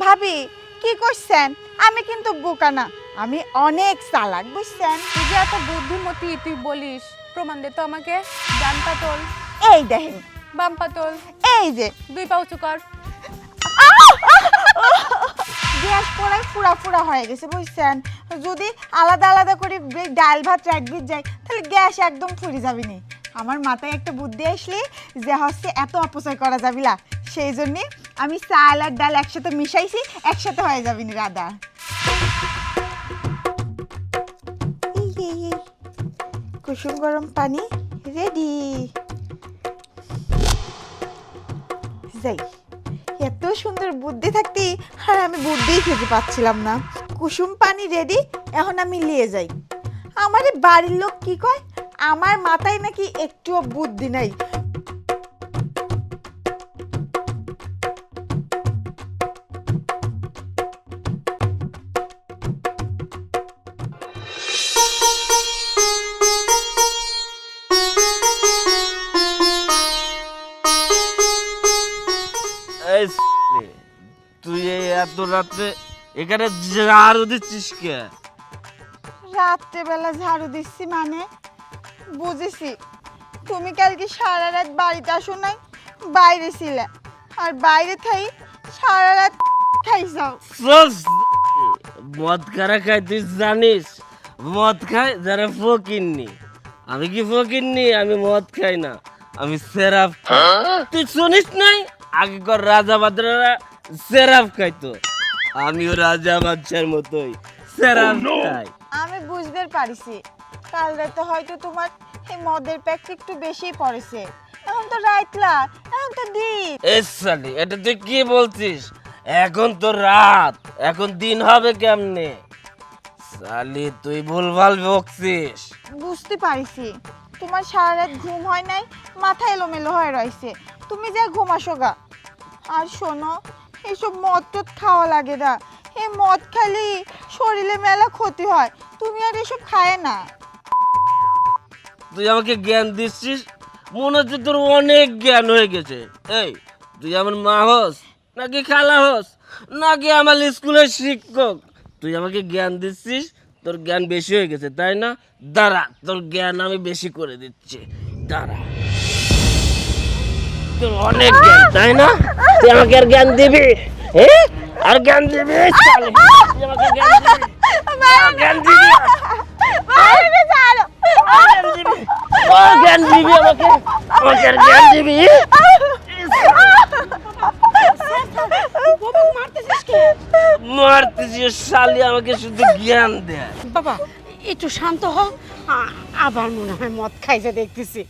ভাবি কি করছেন? আমি কিন্তু বোকা না। আমি অনেক চালাক বুঝছেন? তুই যে এত বুদ্ধিমতী তুই বলিস। প্রমাণ দে তো আমাকে। ডান পাতল। এই দেখেন। বাম পাতল। এই যে। দুই পা উঁচু কর গ্যাস পড়ায় ফুরা ফুরা হয়ে গেছে বুঝছেন? যদি আলাদা আলাদা করে ডাল ভাত রাখবি যাই তাহলে গ্যাস একদম ফুরি যাবি নি। আমার মাথায় একটা বুদ্ধি আসলে যে হচ্ছে এত অপচয় করা যাবি না সেই জন্যে আমি চাল আর ডাল একসাথে মিশাইছি, একসাথে হয়ে যাবি রাধা। কুসুম গরম পানি রেডি যাই। এত সুন্দর বুদ্ধি থাকতে আর আমি বুদ্ধিই খেতে পাচ্ছিলাম না। কুসুম পানি রেডি এখন আমি নিয়ে যাই। আমার বাড়ির লোক কি কয়? আমার মাথায় নাকি একটুও বুদ্ধি নাই। এত রাতে এখানে ঝাড়ু দিচ্ছিস কে? রাত্রেবেলা ঝাড়ু দিচ্ছি মানে? বুঝেছি। তুমি কালকে সারা রাত বাড়িতে আসো নাই বাইরে ছিলে। আর বাইরে থাই সারা রাত মদ কারা খায় তুই জানিস মদ খায় যারা ফকিননি আমি কি ফকিননি আমি মদ খাই না। আমি সেরাফ খাই। তুই শুনিস নাই? আগেকার রাজা বাদরা সেরাফ খাইতো। আমিও রাজা বাদশার মতোই সেরাফ খাই। আমি বুঝতে পারিছি। কাল রাতে হয়তো তোমার এই মদের প্যাকটা একটু বেশি পড়েছে। এখন তো রাইতলা এখন তো দিন। এ সালি এটা তুই কি বলছিস? এখন তো রাত এখন দিন হবে কেমনে? সালি তুই ভুলভাল বকছিস। বুঝতে পারিছি। তোমার সারা রাত ঘুম হয় নাই মাথা এলোমেলো হয়ে রয়েছে। তুমি যা ঘুমাসো গা। আর শোনো, এসব মদ টদ খাওয়া লাগে না। এই মদ খালি শরীরে মেলা ক্ষতি হয়। তুমি আর এসব খায় না। তুই আমাকে জ্ঞান দিচ্ছিস? মনে হচ্ছে তোর অনেক জ্ঞান হয়ে গেছে। এই, তুই আমার মা হস, নাকি খালা হস, নাকি আমার স্কুলের শিক্ষক? তুই আমাকে জ্ঞান দিচ্ছিস? তোর জ্ঞান বেশি হয়ে গেছে, তাই না? দাঁড়া, তোর জ্ঞান আমি বেশি করে দিচ্ছি। দাঁড়া। তোর অনেক জ্ঞান তাই না? তুই আমাকে আর জ্ঞান দিবি? হ্যাঁ আর জ্ঞান দিবি? চল আমাকে জ্ঞান দিবি। জ্ঞান দিবি? বাইরে ছাড়ো। জ্ঞান দিবি? ও জ্ঞান দিবি আমাকে? আমাকে আর জ্ঞান দিবি? মারতেছি শালি আমাকে শুধু জ্ঞান দেয় বাবা একটু শান্ত হ আবার মনে হয় মদ খাইছে দেখতেছি।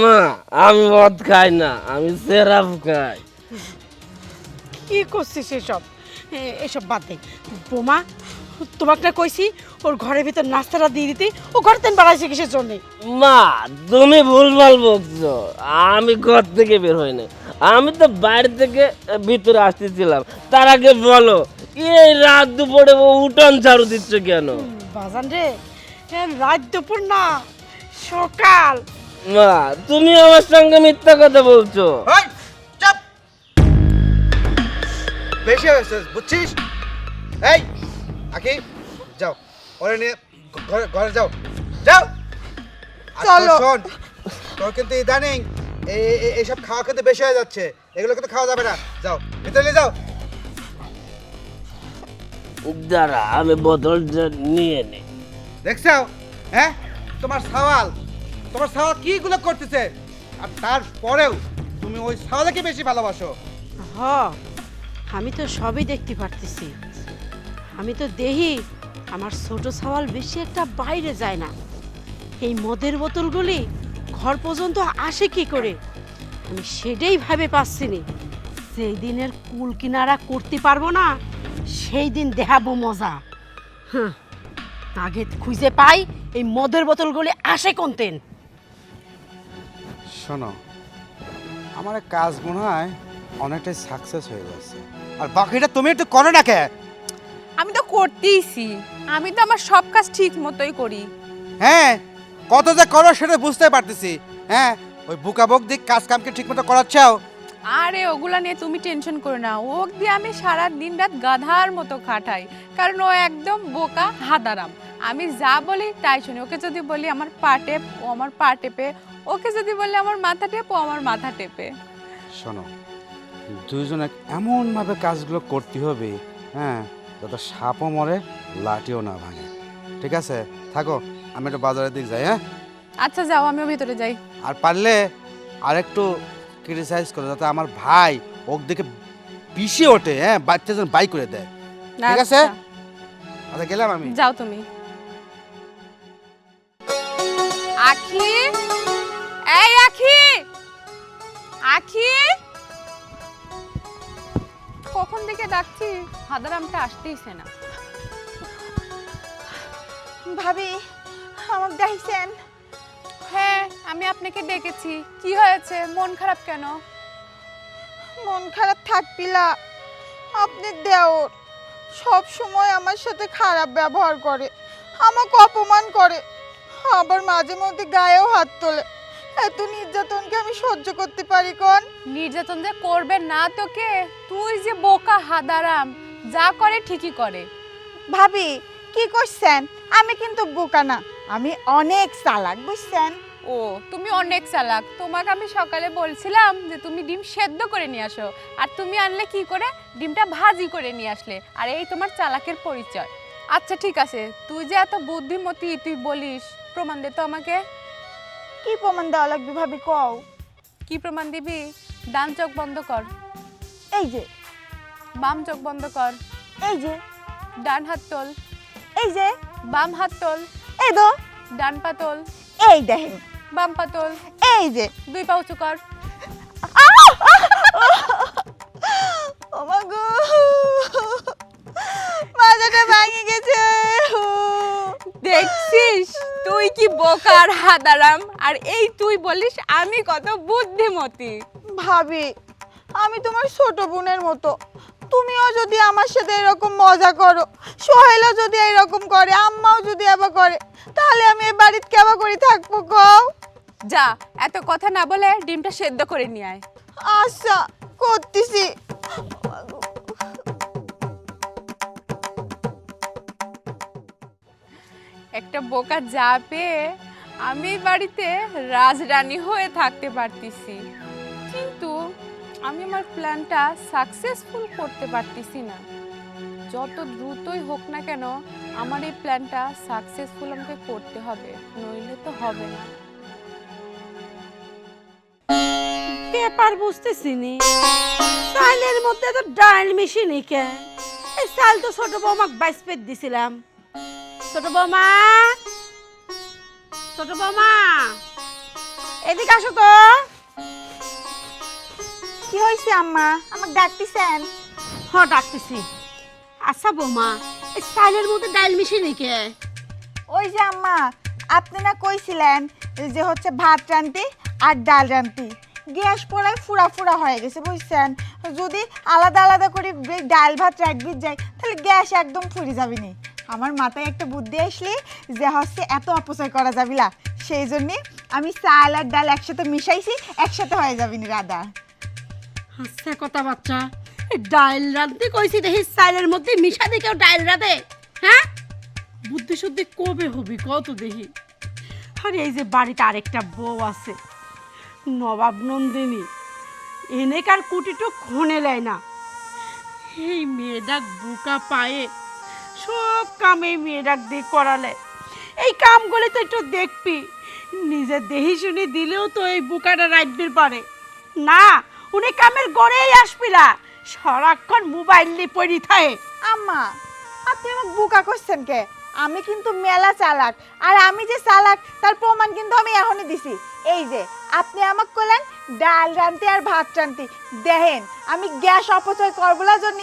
মা আমি মদ খাই না আমি সেরাফ খাই। কি করছিস এসব? এসব বাদ দে। বোমা তোমাকে না কইছি ওর ঘরের ভিতর নাস্তাটা দিয়ে দিতে ও ঘর তেন বাড়াইছে কিসের জন্যে? মা তুমি ভুলভাল বকছো আমি ঘর থেকে বের হই না আমি তো বাইরে থেকে ভিতরে আসতেছিলাম। তার আগে বলো এই রাত দুপুরে ও উঠান ঝাড়ু দিচ্ছ কেন? বাজান রে। রাত দুপুর না সকাল। মা তুমি আমার সঙ্গে মিথ্যা কথা বলছো। চাপ। বেশি হয়েছে বুঝছিস? এই আকি যাও। ওরে নিয়ে ঘরে ঘরে যাও। যাও। তোর চলো। শোন তোর কিন্তু ইদানিং এই এই- এই- এইসব খাওয়া কিন্তু বেশি হয়ে যাচ্ছে। এগুলো কিন্তু খাওয়া যাবে না। যাও ভিতরে যাও। দাঁড়া আমি বোতলটা নিয়ে নিই। দেখছ? হ্যাঁ? তোমার সওয়াল। তোমার সওয়াল কিগুলো করতেছে? আর তারপরেও তুমি ওই সওয়ালকে বেশি ভালোবাসো। হ আমি তো সবই দেখতে পারতেছি। আমি তো দেহি আমার ছোট সওয়াল বেশি একটা বাইরে যায় না। এই মদের বোতলগুলি ঘর পর্যন্ত আসে কি করে? আমি সেটাই ভাবে পাচ্ছি নি। যেই দিনের কুল কিনারা করতে পারব না সেই দিন দেখাবো মজা। হ্যাঁ আগে খুঁজে পাই এই মদের বোতলগুলি আসে কোনতেন শোনো আমার এক কাজ মনে হয় অনেকটাই সাকসেস হয়ে গেছে। আর বাকিটা তুমি একটু করো না কে? আমি তো করতেইছি। আমি তো আমার সব কাজ ঠিক মতোই করি। হ্যাঁ কত যে করো সেটা বুঝতে পারতেছি। হ্যাঁ ওই বুকাবক দিক কাজ কামকে ঠিক মতো করাচ্ছাও আরে ওগুলা নিয়ে তুমি টেনশন করো না। ওক দিয়ে আমি সারা দিন রাত গাধার মতো খাটাই কারণ ও একদম বোকা হাদারাম। আমি যা বলি তাই শুনি। ওকে যদি বলি আমার পা টেপ ও আমার পা টেপে ওকে যদি বলি আমার মাথা টেপ ও আমার মাথা টেপে। শোনো দুইজনে এমনভাবে কাজগুলো করতে হবে হ্যাঁ যাতে সাপও মরে লাঠিও না ভাঙে। ঠিক আছে? থাকো আমি একটু বাজারের দিক যাই হ্যাঁ? আচ্ছা যাও আমিও ভিতরে যাই। আর পারলে আর একটু ক্রিটিসাইজ করো যাতে আমার ভাই ওক দেখে পিছিয়ে ওঠে হ্যাঁ? বাচ্চা যেন বাই করে দেয়। ঠিক আছে? আচ্ছা, আচ্ছা গেলাম আমি। যাও তুমি। আখি? এই আখি! আখি! কখন থেকে ডাকছি? হাদারামটা আসতেইছে না। ভাবি আমার ডাইছেন হ্যাঁ আমি আপনাকে ডেকেছি। কি হয়েছে? মন খারাপ কেন? মন খারাপ থাকবিলা আপনি দেওর। সব সময় আমার সাথে খারাপ ব্যবহার করে আমাকে অপমান করে আবার মাঝে মধ্যে গায়েও হাত তোলে। এত নির্যাতনকে আমি সহ্য করতে পারি কোন? নির্যাতন যে করবে না তোকে? তুই যে বোকা হাদারাম যা করে ঠিকই করে। ভাবি কি করছেন? আমি কিন্তু বোকা না আমি অনেক চালাক বুঝছেন? ও তুমি অনেক চালাক। তোমাকে আমি সকালে বলছিলাম যে তুমি ডিম সেদ্ধ করে নিয়ে আসো। আর তুমি আনলে কি করে? ডিমটা ভাজি করে নিয়ে আসলে। আর এই তোমার চালাকের পরিচয়। আচ্ছা ঠিক আছে। তুই যে এত বুদ্ধিমতী তুই বলিস। প্রমাণ দে তো আমাকে। কি প্রমাণ দেওয়া লাগবে ভাবি কও? কি প্রমাণ দিবি? ডান চোখ বন্ধ কর। এই যে। বাম চোখ বন্ধ কর। এই যে। ডান হাত তোল। এই যে বাম হাত তোল। এই দো ডান পা তোল। এই দেখেন। বাম পা তোল। এই যে। দুই পা উঁচু কর। মাথাটা ভাঙে গেছে। দেখছিস? তুই কি বোকার হাদারাম? আর এই তুই বলিস আমি কত বুদ্ধিমতী। ভাবি আমি তোমার ছোট বোনের মতো। তুমিও যদি আমার সাথে এরকম মজা করো সোহেলও যদি এরকম করে আম্মাও যদি আবার করে তাহলে আমি এই বাড়িতে কেবা করে থাকব কও যা এত কথা না বলে ডিমটা সেদ্ধ করে নিয়ে আয়। আচ্ছা করতেছি। একটা বোকা যা পেয়ে আমি বাড়িতে রাজরানী হয়ে থাকতে পারতেছি। আমি আমার প্ল্যানটা সাকসেসফুল করতে পারতেছি না। যত দ্রুতই হোক না কেন, আমার এই প্ল্যানটা সাকসেসফুল আমাকে করতে হবে, নইলে তো হবে না। পেপার বুঝতেছি নি। চাইলের মধ্যে তো ডাইল মেশিনই কে? এই চাল তো ছোট বৌমাক বাইশ পেট দিছিলাম। ছোট বৌমা! ছোট বৌমা! এদিকে আসো তো। কি হয়েছে আম্মা? আমাকে ডাকতেছেন? হ ডাকতেছি। আচ্ছা বৌমা এই চাইলের মধ্যে ডাইল মেশিনই কে? ওই যে আম্মা আপনি না কইছিলেন যে হচ্ছে ভাত রান্তি আর ডাল রান্তি। গ্যাস পড়ায় ফুরা ফুরা হয়ে গেছে বুঝছেন? যদি আলাদা আলাদা করে ডাল ভাত রাখবি যাই তাহলে গ্যাস একদম ফুরি যাবি নি। আমার মাথায় একটা বুদ্ধি আসলি যে হচ্ছে এত অপচয় করা যাবি না। সেই জন্যে আমি চাল আর ডাল একসাথে মিশাইছি একসাথে হয়ে যাবি নি রাধা। আচ্ছা কথা বাচ্চা। ডাইল রাঁধতে কইছি দেখি চাইলের মধ্যে মিশা কেউ ডাইল রাঁধে হ্যাঁ? বুদ্ধি শুদ্ধি কবে হবি কত দেখি। আর এই যে বাড়িতে আরেকটা বউ আছে, নবাব নন্দিনী, এনেকার কুটিটো খনে লেয় না। এই মেয়েডাক বুকা পায়ে সব কাম এই মেয়েডাক দিয়ে করালে। এই কামগুলি তো একটু দেখবি নিজে দেহি শুনি দিলেও তো এই বুকাটা রাখবির পারে। না উনি কামের গড়েই আসবিলা। সারাক্ষণ মোবাইল নিয়ে পড়ি থাকে আম্মা, আপনি আমাকে বোকা করছেন কে? আমি কিন্তু মেলা চালাক, আর আমি যে চালাক, তার প্রমাণ কিন্তু আমি এখনই দিছি। এই যে, আপনি আমাকে কইলেন ডাল রান্তি আর ভাত রান্তি। দেখেন, আমি গ্যাস অপচয় করবলার জন্য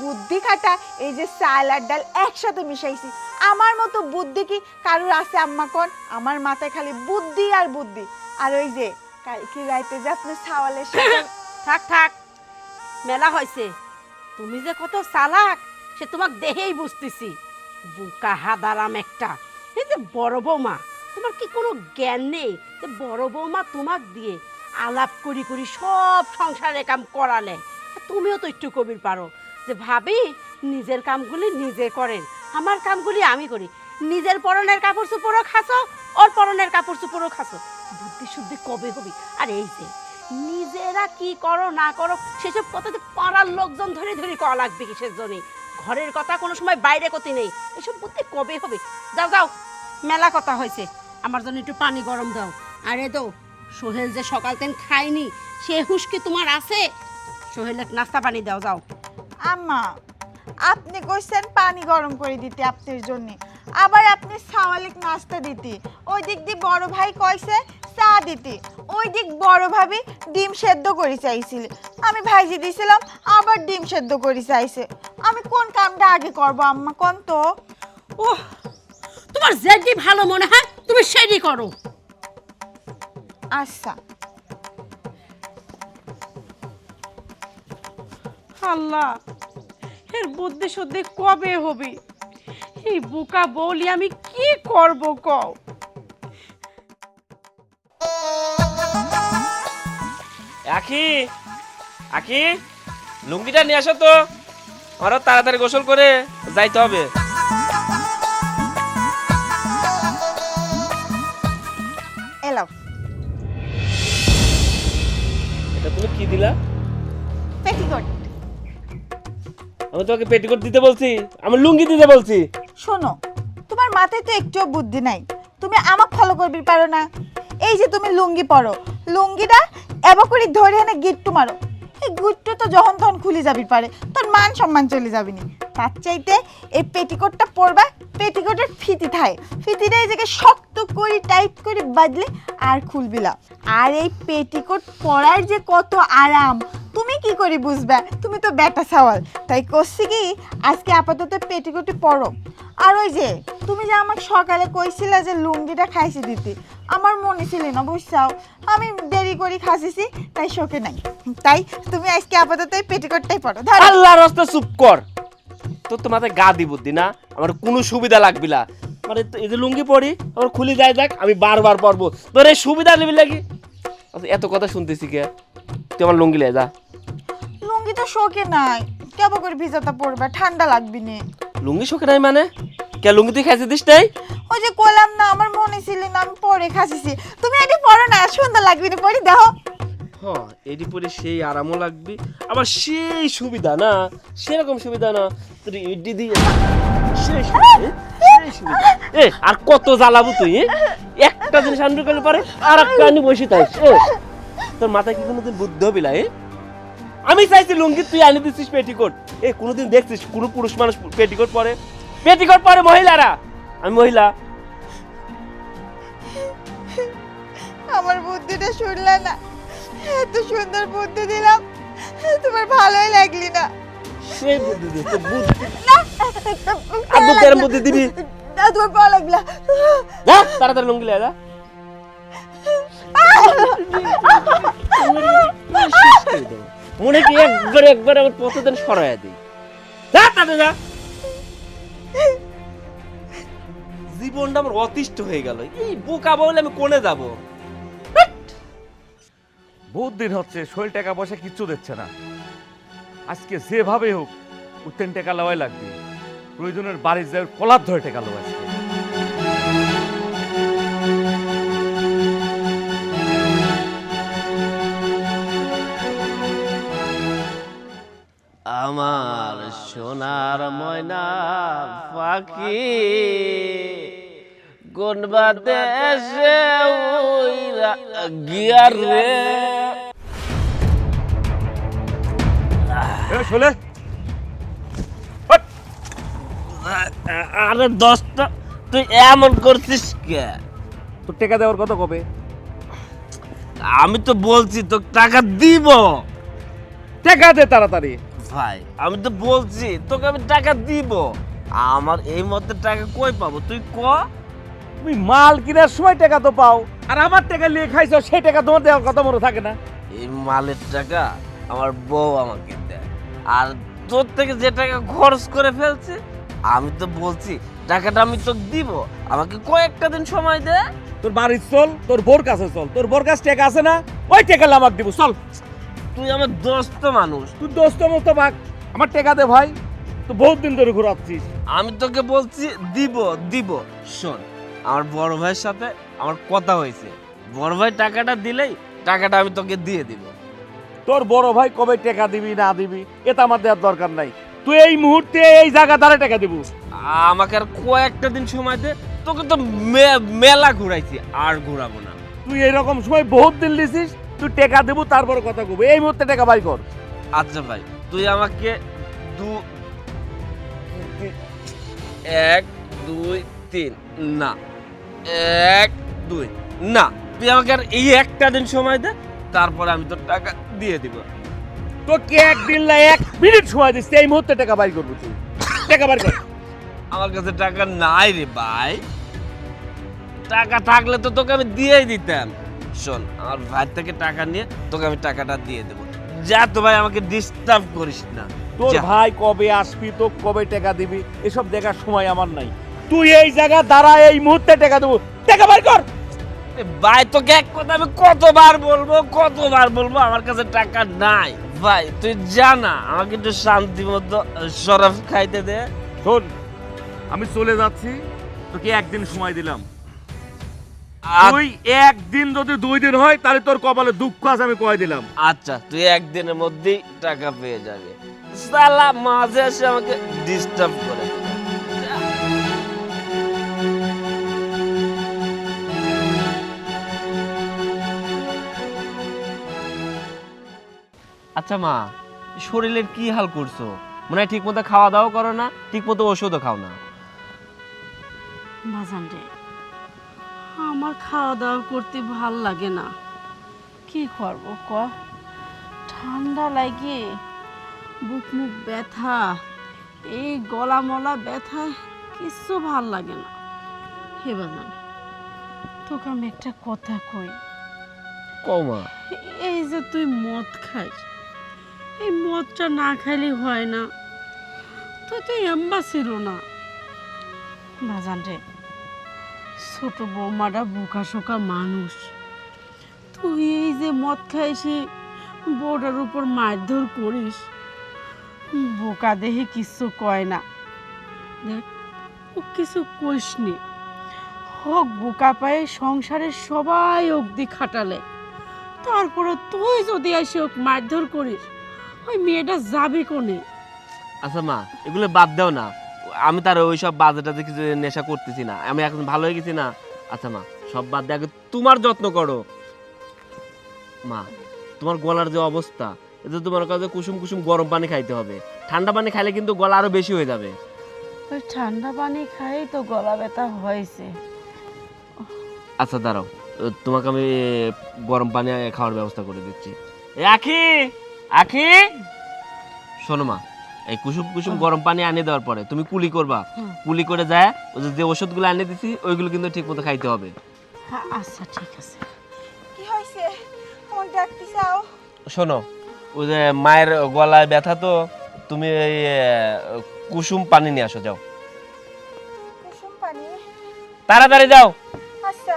বুদ্ধি খাটা, এই যে চাল আর ডাল একসাথে মিশাইছি। আমার মতো বুদ্ধি কি কারুর আছে আম্মা কোন? আমার মাথায় খালি বুদ্ধি আর বুদ্ধি। আর ওই যে, কালকে রাইতে যে আপনি ছাওয়ালের সাথে থাক থাক। মেলা হয়েছে তুমি যে কত চালাক, সে তোমাক দেখেই বুঝতেছি। বুকা হাদারাম একটা। এই যে বড় বৌমা, তোমার কি কোনো জ্ঞান নেই যে বড় বৌমা তোমাক দিয়ে আলাপ করি করি সব সংসারের কাম করালে? তুমিও তো একটু কবির পারো যে ভাবি, নিজের কামগুলি নিজে করেন। আমার কামগুলি আমি করি। নিজের পরনের কাপড় চোপড়ও খাসো, ওর পরনের কাপড় চোপড়ও খাসো। বুদ্ধি শুদ্ধি কবে হবি? আর এই যে নিজেরা কি করো, না করো, সেসব কথা তো পাড়ার লোকজন ধরে ধরে করা লাগবে কিসের জন্য? ঘরের কথা কোনো সময় বাইরে করতে নেই। এসব বুদ্ধি কবে হবে? যাও যাও, মেলা কথা হয়েছে। আমার জন্য একটু পানি গরম দাও। আরে তো, সোহেল যে সকাল তেন খায়নি, সে হুশ কি তোমার আছে? সোহেলের নাস্তা পানি দাও, যাও। আম্মা, আপনি কইছেন পানি গরম করে দিতে আপনার জন্য। আবার আপনি সাওয়ালিক নাস্তা দিতে। ওই দিক দিয়ে বড় ভাই কইছে চা দিতে। ওই দিক বড় ভাবি ডিম সেদ্ধ করে চাইছিল। আমি ভাইজি দিছিলাম আবার ডিম সেদ্ধ করে চাইছে। আমি কোন কামটা আগে করব আম্মা কোন তো? ও তোমার যেটি ভালো মনে হয় তুমি সেটি করো। আচ্ছা। আল্লাহ এর বুদ্ধি শুদ্ধি কবে হবে? এই বোকা বলি আমি কি করব কও? আখি আখি লুঙ্গিটা নিয়ে আসো তো। আমারও তাড়াতাড়ি গোসল করে যাইতে হবে। এলাও এটা তুমি কি দিলা? পেটিকোট। আমি তোমাকে পেটিকোট দিতে বলছি আমি লুঙ্গি দিতে বলছি। শোনো তোমার মাথায় তো একটুও বুদ্ধি নাই। তুমি আমাকে ফলো করবি পারো না। এই যে তুমি লুঙ্গি পরো লুঙ্গিটা এবার করে ধরে এনে গিট্টু মারো। এই গুট্টু তো যখন তখন খুলে যাবি পারে, তোর মান সম্মান চলে যাবি নি। তার চাইতে এই পেটিকোটটা পরবা, পেটিকোটের ফিতি থাকে ফিতিটা জায়গায় শক্ত করে, টাইট করে বাঁধলে আর খুলবিলা আর এই পেটিকোট পরার যে কত আরাম, তুমি কি করে বুঝবে? তুমি তো বেটা সাওয়াল। তাই করছি কি, আজকে আপাতত পেটিকোটে পরো। আর ওই যে, তুমি যে আমাকে সকালে কইছিলা যে লুঙ্গিটা খাইছি দিতে, আমার মনে ছিল না, বুঝছাও? আমি দেরি করে খাসিছি তাই শোকে নাই। তাই তুমি আজকে আপাতত এই পেটিকোটটাই পরো। ধরো। আল্লাহ রাস্তা চুপ কর। তোর তো মাথায় গা দি বুদ্ধি না? আমার কোনো সুবিধা লাগবে না। মানে এই যে লুঙ্গি পরি আমার খুলে যায় দেখ আমি বারবার পরবো। তোর এই সুবিধা নিবি লাগি আচ্ছা, এত কথা শুনতেছি কে? তুই আমার লুঙ্গি লে যা। লুঙ্গি তো শোকে নাই। কেবল করে ভিজাটা পরবে ঠান্ডা লাগবি না। লুঙ্গি শোকে নাই মানে? কে লুঙ্গি তুই খাইতে দিস নাই? ওই যে কইলাম না আমার মনে ছিল না আমি পরে খাসিছি তুমি এটি পরো না সুন্দর লাগবি না পরে দেখো। হ্যাঁ এটি পরে সেই আরামও লাগবে। আবার সেই সুবিধা না সেরকম সুবিধা না। তোর এডি দিয়ে সেই সুবিধা, এ? আর কত জ্বালাবো তুই একটা জিনিস আনবি করলে পারে? আর একটা আনি বসে তাই তোর মাথায় কি কোনোদিন বুদ্ধি হবি না, আমি চাইছি লুঙ্গি তুই আনি দিচ্ছিস পেটিকোট। এ কোনোদিন দেখছিস কোনো পুরুষ মানুষ পেটিকোট পরে? পেটিকোট পরে মহিলারা। আমি মহিলা। আমার বুদ্ধিটা শুনলে না। এত সুন্দর বুদ্ধি দিলাম। তোমার ভালোই লাগলি না। সেই বুদ্ধি দিস তোর বুদ্ধি না। আর বুদ্ধি এরম বুদ্ধি দিবি? না তোমার ভালো লাগলা যা তাড়াতাড়ি লুঙ্গি লে যা। মনে কি একবার একবার আমার প্রতিদিন সরাইয়া দিই। যা তাতে যা। জীবনটা আমার অতিষ্ঠ হয়ে গেল। এই বোকা বলে আমি কোনে যাব? বহুত দিন হচ্ছে শরীর টাকা পয়সা কিচ্ছু দিচ্ছে না। আজকে যেভাবে হোক উত্তেন টাকা লওয়াই লাগবে। প্রয়োজনের বাড়ির যায় কলার ধরে টাকা লওয়া আজকে। আমার সোনার ময়না পাখি কোনবা দেশে গিয়ার রে। শোলে। আরে দশটা তুই এমন করছিস কে? তোর টাকা দেওয়ার কথা কবে? আমি তো বলছি তো টাকা দিব। টাকা দে তাড়াতাড়ি। ভাই আমি তো বলছি তোকে আমি টাকা দিব। আমার এই মধ্যে টাকা কই পাবো? তুই ক? তুমি মাল কেনার সময় টাকা তো পাও আর আমার টাকা নিয়ে খাইছো সেই টাকা তোমার দেওয়ার কথা মনে থাকে না। এই মালের টাকা আমার বউ আমাকে দেয়। আর তোর থেকে যে টাকা খরচ করে ফেলছে আমি তো বলছি টাকাটা আমি তোকে দিব। আমাকে কয়েকটা দিন সময় দে। তোর বাড়ির চল তোর বোর কাছে চল। তোর বোর কাছে টেকা আছে না ওই টেকা আমাকে দিব চল। তুই আমার দোস্ত মানুষ। তুই দোস্ত মস্ত ভাগ আমার টেকা দে ভাই। তো বহুত দিন ধরে ঘুরাচ্ছিস। আমি তোকে বলছি দিব দিব। শোন আমার বড় ভাইয়ের সাথে আমার কথা হয়েছে। বড় ভাই টাকাটা দিলেই টাকাটা আমি তোকে দিয়ে দিব। তোর বড় ভাই কবে টেকা দিবি না দিবি এটা আমার দেওয়ার দরকার নাই। তুই এই মুহূর্তে এই জায়গা দ্বারা টাকা দিব। আমাকে আর কয়েকটা দিন সময় দে তোকে তো মেলা ঘুরাইছি আর ঘুরাবো না। তুই এরকম সময় বহুত দিন লিছিস তুই টেকা দেবো তারপর কথা কব। এই মুহূর্তে টাকা বাই কর। আচ্ছা ভাই তুই আমাকে দু এক দুই তিন না। এক দুই না। তুই আমাকে আর এই একটা দিন সময় দে তারপরে আমি তোর টাকা দিয়ে দিব। তোকে একদিন না এক মিনিট সময় দিস এই মুহূর্তে টাকা বাই করব তুই। টাকা বাই কর। আমার কাছে টাকা নাই রে ভাই। টাকা থাকলে তো তোকে আমি দিয়েই দিতাম। শোন আমার ভাই থেকে টাকা নিয়ে তোকে আমি টাকাটা দিয়ে দেবো। যা তো ভাই আমাকে ডিস্টার্ব করিস না। তোর ভাই কবে আসবি তো কবে টাকা দিবি এসব দেখার সময় আমার নাই। তুই এই জায়গা দাঁড়া এই মুহূর্তে টাকা দেবো। টাকা বাই কর। ভাই তোকে এক কথা আমি কতবার বলব কতবার বলব আমার কাছে টাকা নাই। ভাই তুই জানা আমাকে একটু শান্তি মতো সরফ খাইতে দে। শোন আমি চলে যাচ্ছি তোকে একদিন সময় দিলাম। তুই একদিন যদি দুই দিন হয় তাহলে তোর কপালে দুঃখ আছে আমি কয়ে দিলাম। আচ্ছা তুই একদিনের মধ্যেই টাকা পেয়ে যাবে। সালা মাঝে এসে আমাকে ডিস্টার্ব করে আচ্ছা মা শরীরের কি হাল করছ? মনে হয় ঠিক মতো খাওয়া দাওয়া করো না ঠিক মতো ওষুধও খাও না। বাজান রে আমার খাওয়া দাওয়া করতে ভালো লাগে না। কি করব ক? ঠান্ডা লাগে বুক মুখ ব্যথা এই গলা মলা ব্যথায় কিচ্ছু ভালো লাগে না। হে বাজান তোকে আমি একটা কথা কই। কও মা। এই যে তুই মদ খাইস এই মদটা না খাইলে হয় না। তুই তো এম্বা ছিল না। বাজান রে, ছোট বৌমাটা বোকা শোকা মানুষ। তুই এই যে মদ খাইছি বউটার উপর মারধর করিস, বোকা দেহে কিছু কয় না। দেখ, ও কিছু কইস নি। হোক বোকা পায়ে সংসারের সবাই অবধি খাটালে। তারপরে তুই যদি এসে ওকে মারধর করিস ওই মেয়েটা যাবে কোনে? আচ্ছা মা এগুলো বাদ দাও না। আমি তার ওই সব বাজেটাতে কিছু নেশা করতেছি না। আমি এখন ভালো হয়ে গেছি না? আচ্ছা মা সব বাদ দিয়ে আগে তোমার যত্ন করো। মা তোমার গলার যে অবস্থা এতে তোমার কাছে কুসুম কুসুম গরম পানি খাইতে হবে। ঠান্ডা পানি খাইলে কিন্তু গলা আরও বেশি হয়ে যাবে। ওই ঠান্ডা পানি খাই তো গলা ব্যথা হয়েছে। আচ্ছা দাঁড়াও তোমাকে আমি গরম পানি খাওয়ার ব্যবস্থা করে দিচ্ছি। এ আখি! শোনো মা এই কুসুম কুসুম গরম পানি আনিয়ে দেওয়ার পরে তুমি কুলি করবা। কুলি করে যায় ওই যে- ওষুধগুলো আনিয়ে দিছি ওইগুলো কিন্তু ঠিক মতো খাইতে হবে। হ্যাঁ আচ্ছা ঠিক আছে। কি হয়েছে? আমার ডাকতে চাও। শোনো ওই যে মায়ের গলায় ব্যথা তো তুমি এই কুসুম পানি নিয়ে আসো যাও। কুসুম পানি? তাড়াতাড়ি যাও। আচ্ছা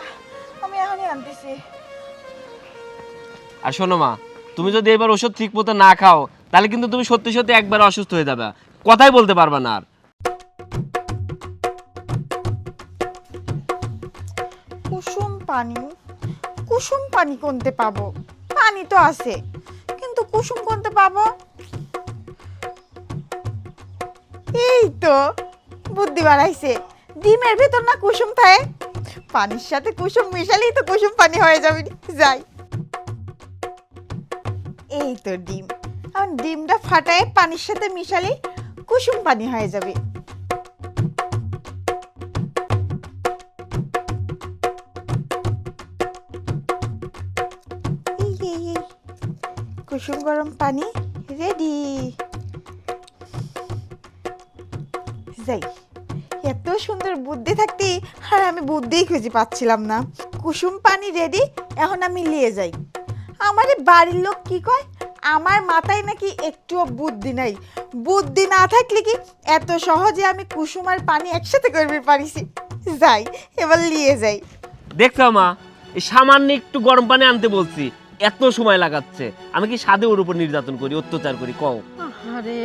আমি এখনই আনতেছি। আর শোনো মা তুমি যদি এবার ওষুধ ঠিক মতো না খাও, তাহলে কিন্তু তুমি সত্যি সত্যি একবার অসুস্থ হয়ে যাবে। কথাই বলতে পারবে না আর। কুসুম পানি কুসুম পানি কোনতে পাবো? পানি তো আছে, কিন্তু কুসুম কোনতে পাবো? এই তো, বুদ্ধি বাড়াইছে। ডিমের ভেতর না কুসুম থাকে? পানির সাথে কুসুম মিশালেই তো কুসুম পানি হয়ে যাবে। যাই। এই তো ডিম। এখন ডিমটা ফাটায় পানির সাথে মিশালেই কুসুম পানি হয়ে যাবে। কুসুম গরম পানি রেডি যাই। এত সুন্দর বুদ্ধি থাকতে আর আমি বুদ্ধিই খুঁজে পাচ্ছিলাম না। কুসুম পানি রেডি এখন আমি নিয়ে যাই। আমার বাড়ির লোক কি কয়? আমার মাথায় নাকি একটুও বুদ্ধি নাই। বুদ্ধি না থাকলে কি এত সহজে আমি কুসুম আর পানি একসাথে করবে পারিছি? যাই এবার নিয়ে যাই। দেখছ মা এই সামান্য একটু গরম পানি আনতে বলছি এত সময় লাগাচ্ছে। আমি কি সাদে ওর উপর নির্যাতন করি অত্যাচার করি কও। আরে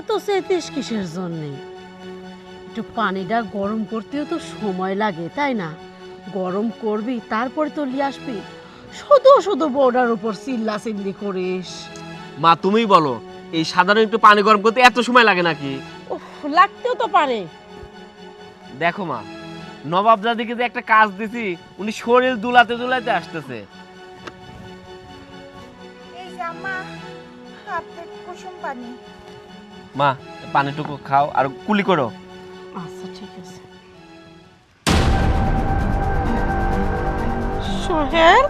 এত চেতিস কিসের জন্যে? একটু পানিটা গরম করতেও তো সময় লাগে তাই না? গরম করবি তারপরে তো নিয়ে আসবি। শুধু শুধু বউটার উপর চিল্লা চিল্লি করিস। মা তুমিই বলো এই সাধারণ একটু পানি গরম করতে এত সময় লাগে নাকি? উফ, লাগতেও তো পারে। দেখো মা নবাব যে একটা কাজ দিছি উনি শরীর দুলাতে দুলাতে আসতেছে। এই যে আম্মা হাতে কুসুম পানি। মা পানিটুকু খাও আর কুলি করো। আচ্ছা ঠিক আছে। সোহেল?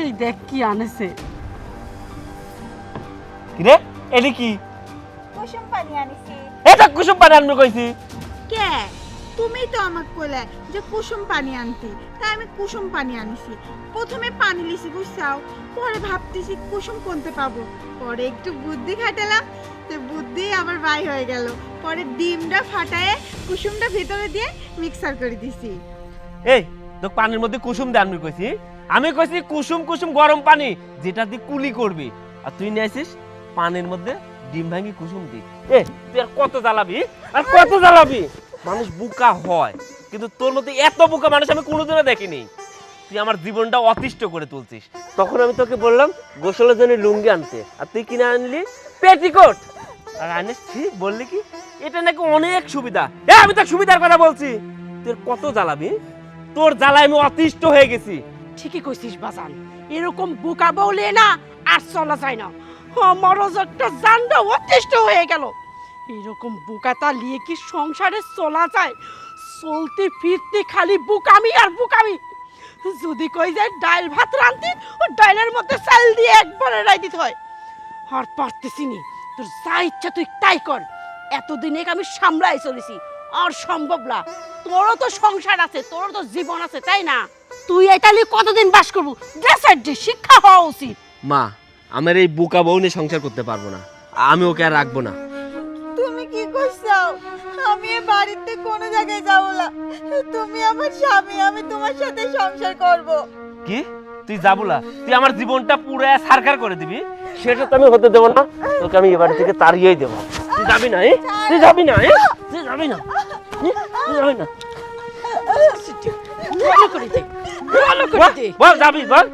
এই দেখ কি আনেছে। রে এটি কি? কুসুম পানি আনিছি। এটা কুসুম পানি আনবে কইছি। কে? তুমি তো আমাকে কইলে যে কুসুম পানি আনতে। তাই আমি কুসুম পানি আনিছি। প্রথমে পানি লিছি বুঝছাও? পরে ভাবতেছি কুসুম কোনতে পাবো। পরে একটু বুদ্ধি খাটালাম তো বুদ্ধি আবার বাই হয়ে গেল। পরে ডিমটা ফাটায়ে কুসুমটা ভিতরে দিয়ে মিক্সার করে দিছি। এই তো পানির মধ্যে কুসুম দিয়ে আনবি কইছি আমি কইছি কুসুম কুসুম গরম পানি যেটা দিয়ে কুলি করবি। আর তুই নিয়ে আসিস পানির মধ্যে ডিম ভাঙি কুসুম দি। এ তুই আর কত জ্বালাবি? আর কত জ্বালাবি? মানুষ বুকা হয় কিন্তু তোর মধ্যে এত বুকা মানুষ আমি কোনোদিনও দেখিনি। তুই আমার জীবনটা অতিষ্ঠ করে তুলছিস। তখন আমি তোকে বললাম গোসলের জন্য লুঙ্গি আনতে। আর তুই কিনে আনলি? পেটিকোট! আর আনিস ছি, বললি কি? এটা নাকি অনেক সুবিধা। এ আমি তো সুবিধার কথা বলছি। তোর কত জ্বালাবি? তোর জ্বালায় আমি অতিষ্ঠ হয়ে গেছি। ঠিকই কইছিস, বাজান। এরকম বোকা বলে না আর চলা যায় না। আমারও একটা অতিষ্ঠ হয়ে গেল। এরকম বোকাতা নিয়ে কি সংসারে চলা যায়? চলতে ফিরতে খালি বুকামি আর বুকামি। যদি কই যায় ডাল ভাত রাঁধতে, ও ডালের মধ্যে চাল দিয়ে একবারে রাই দিতে হয়। আর পারতেছি নি। তোর যা ইচ্ছা তুই তাই কর। এতদিন আমি সামলাই চলেছি। আর সম্ভব না। তোরও তো সংসার আছে, তোরও তো জীবন আছে, তাই না? তুই এটা নিয়ে কতদিন বাস করব দেশের যে শিক্ষা হওয়া উচিত মা আমার এই বুকা বউ নিয়ে সংসার করতে পারব না আমি ওকে আর রাখব না তুমি কি কইছাও আমি এ বাড়িতে কোনো জায়গায় যাব না তুমি আমার স্বামী আমি তোমার সাথে সংসার করব কি তুই যাবুলা তুই আমার জীবনটা পুরো সারকার করে দিবি সেটা তো আমি হতে দেবো না তোকে আমি এবারে থেকে তাড়িয়েই দেবো তুই যাবি না এ? তুই যাবি না এ? তুই যাবি না এ? তুই যাবি না ভালো করে দে ভালো করে বল, দে বল যাবি বল?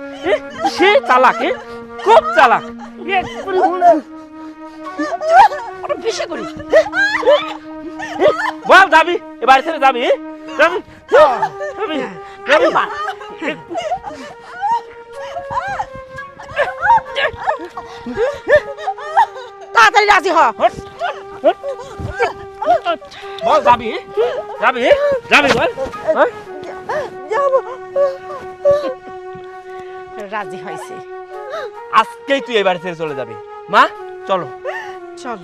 সে চালাক? খুব চালাক। বেশি করে। বল যাবি এবার ছেড়ে যাবি? যাবি? যাবি? যাবি? আবার। তাড়াতাড়ি রাজি হ। বল যাবি যাবি যাবি বল। হ্যাঁ? রাজি হয়েছে। আজকেই তুই এবার ছেড়ে চলে যাবি। মা চলো। চল।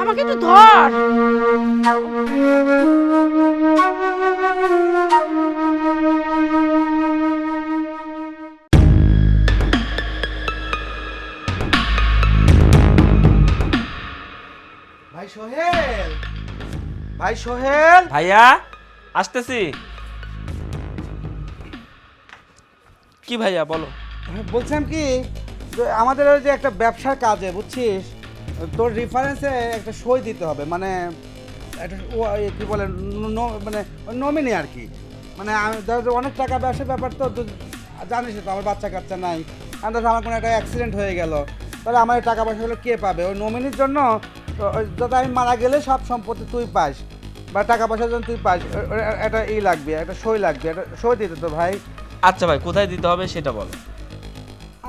আমাকে একটু ধর। ভাই সোহেল। ভাই সোহেল। ভাইয়া? আসতেছি। কি ভাইয়া, বলো। বলছিলাম কি, যে আমাদের ওই যে একটা ব্যবসার কাজে, বুঝছিস? তোর রেফারেন্সে একটা সই দিতে হবে মানে একটা ও কি বলে মানে নমিনি আর কি। মানে অনেক টাকা ব্যবসার ব্যাপার তো জানিস তো, আমার বাচ্চা কাচ্চা নাই। আর ধর আমার কোনো একটা অ্যাক্সিডেন্ট হয়ে গেল। তাহলে আমার টাকা পয়সাগুলো কে পাবে? ওই নমিনির জন্য, তো ওই আমি মারা গেলে সব সম্পত্তি তুই পাস। বা টাকা পয়সার জন্য তুই পাস একটা ই লাগবে একটা সই লাগবে একটা সই দিতে তো ভাই। আচ্ছা ভাই কোথায় দিতে হবে সেটা বল।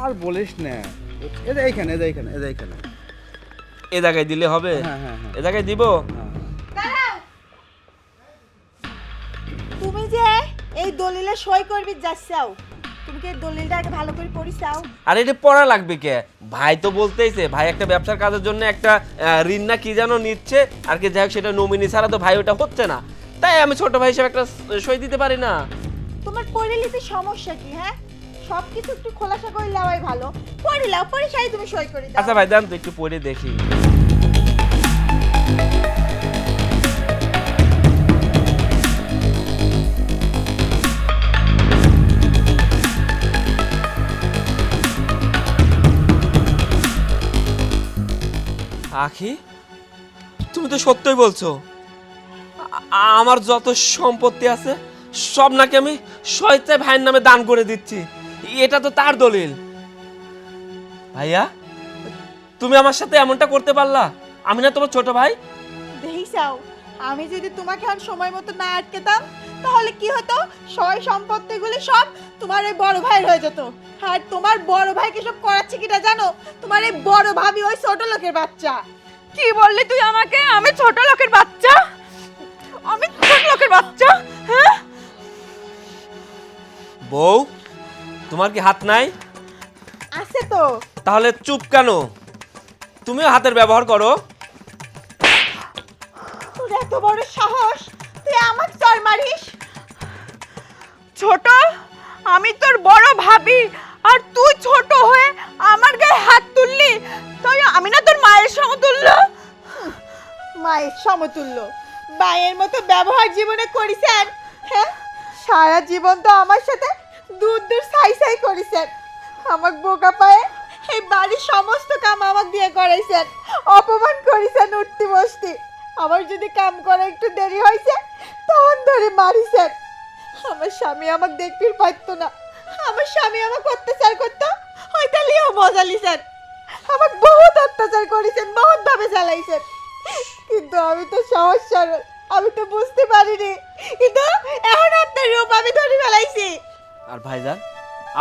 আর বলিস না। এটা এইখানে এটা এইখানে এটা এইখানে। এ জায়গায় দিলে হবে? হ্যাঁ হ্যাঁ হ্যাঁ। এ জায়গায় দিব। তুমি যে এই দলিলে সই করবি যাচ্ছাও। তুমি কি এই দলিলটা আগে ভালো করে পড়িছাও? আর এটা পড়া লাগবে কে? ভাই তো বলতেইছে ভাই একটা ব্যবসার কাজের জন্য একটা ঋণ না কি যেন নিচ্ছে আর কি যাই হোক সেটা নমিনি ছাড়া তো ভাই ওটা হচ্ছে না। তাই আমি ছোট ভাই হিসেবে একটা সই দিতে পারি না। তোমার পড়ে লিতে সমস্যা কি হ্যাঁ? সবকিছু একটু খোলাসা করে নেওয়াই ভালো। পড়ে লাও পরে সাই তুমি সই করে দাও। আচ্ছা ভাই দাম তো একটু পড়ে দেখি। আখি তুমি তো সত্যই বলছো। আমার যত সম্পত্তি আছে, সব নাকি আমি শয়তায় ভাইয়ের নামে দান করে দিচ্ছি। এটা তো তার দলিল। ভাইয়া, তুমি আমার সাথে এমনটা করতে পারলা? আমি না তোমার ছোট ভাই? দেখিসাও আমি যদি তোমাকে এখন সময় মতো না আটকেতাম তাহলে কি হতো? সয় সম্পত্তিগুলি সব তোমার এই বড় ভাইয়ের হয়ে যেত। আর তোমার বড় ভাইকে সব করাচ্ছে কিটা জানো? তোমার এই বড় ভাবি ওই ছোট লোকের বাচ্চা। কি বললি তুই আমাকে? আমি ছোট লোকের বাচ্চা? আমি ছোট লোকের বাচ্চা? হ্যাঁ? বউ তোমার কি হাত নাই? আছে তো। তাহলে চুপ কেন? তুমিও হাতের ব্যবহার করো। তোর এত বড় সাহস তুই আমার চর মারিস? ছোট? আমি তোর বড় ভাবি। আর তুই ছোট হয়ে আমার গায়ে হাত তুললি? তাই আমি না তোর মায়ের সমতুল্য মায়ের সমতুল্য মায়ের মতো ব্যবহার জীবনে করিছেন হ্যাঁ? সারা জীবন তো আমার সাথে দূর দূর সাই সাই করিছেন আমার বোকা পায়ে এই বাড়ির সমস্ত কাম আমাকে দিয়ে করাইছেন অপমান করিছেন উঠতি বসতি। আমার যদি কাম করা একটু দেরি হয়েছে তখন ধরে মারিছেন আমার স্বামী আমাকে দেখতে পারতো না। আমার স্বামী আমাকে অত্যাচার করতো। ওই তালিও মজা লিছেন। আমাকে বহুত অত্যাচার করেছেন, বহুত ভাবে চালাইছেন কিন্তু আমি তো সহজ সরল, আমি তো বুঝতে পারিনি। কিন্তু এখন আপনার রূপ আমি ধরে ফেলাইছি। আর ভাইজান,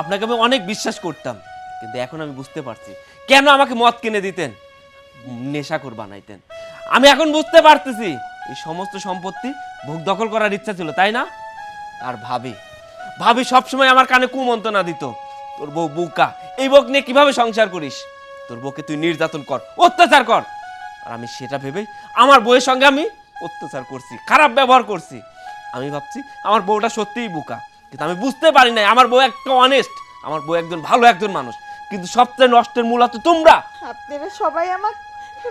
আপনাকে আমি অনেক বিশ্বাস করতাম, কিন্তু এখন আমি বুঝতে পারছি। কেন আমাকে মদ কিনে দিতেন? নেশা নেশাখোর বানাইতেন। আমি এখন বুঝতে পারতেছি, এই সমস্ত সম্পত্তি ভোগ দখল করার ইচ্ছা ছিল, তাই না? আর ভাবি। ভাবি সবসময় আমার কানে কুমন্ত্রণা দিত তোর বউ বুকা এই বউকে নিয়ে কীভাবে সংসার করিস? তোর বউকে তুই নির্যাতন কর অত্যাচার কর। আর আমি সেটা ভেবে আমার বউয়ের সঙ্গে আমি অত্যাচার করছি খারাপ ব্যবহার করছি। আমি ভাবছি আমার বউটা সত্যিই বোকা। কিন্তু আমি বুঝতে পারি নাই আমার বউ একটা অনেস্ট আমার বউ একজন ভালো একজন মানুষ। কিন্তু সবচেয়ে নষ্টের মূল হচ্ছে তোমরা। আপনারা সবাই আমার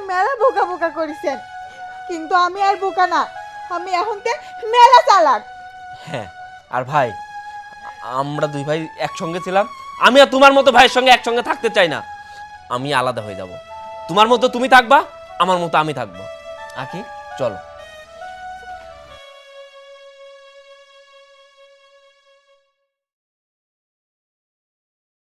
মেলা বোকা বোকা করেছেন। কিন্তু আমি আর বোকা না আমি এখন তে মেলা চালাক। হ্যাঁ আর ভাই, আমরা দুই ভাই একসঙ্গে ছিলাম। আমি আর তোমার মতো ভাইয়ের সঙ্গে একসঙ্গে থাকতে চাই না। আমি আলাদা হয়ে যাব। তোমার মতো তুমি থাকবা, আমার মতো আমি থাকব। আকি, চলো।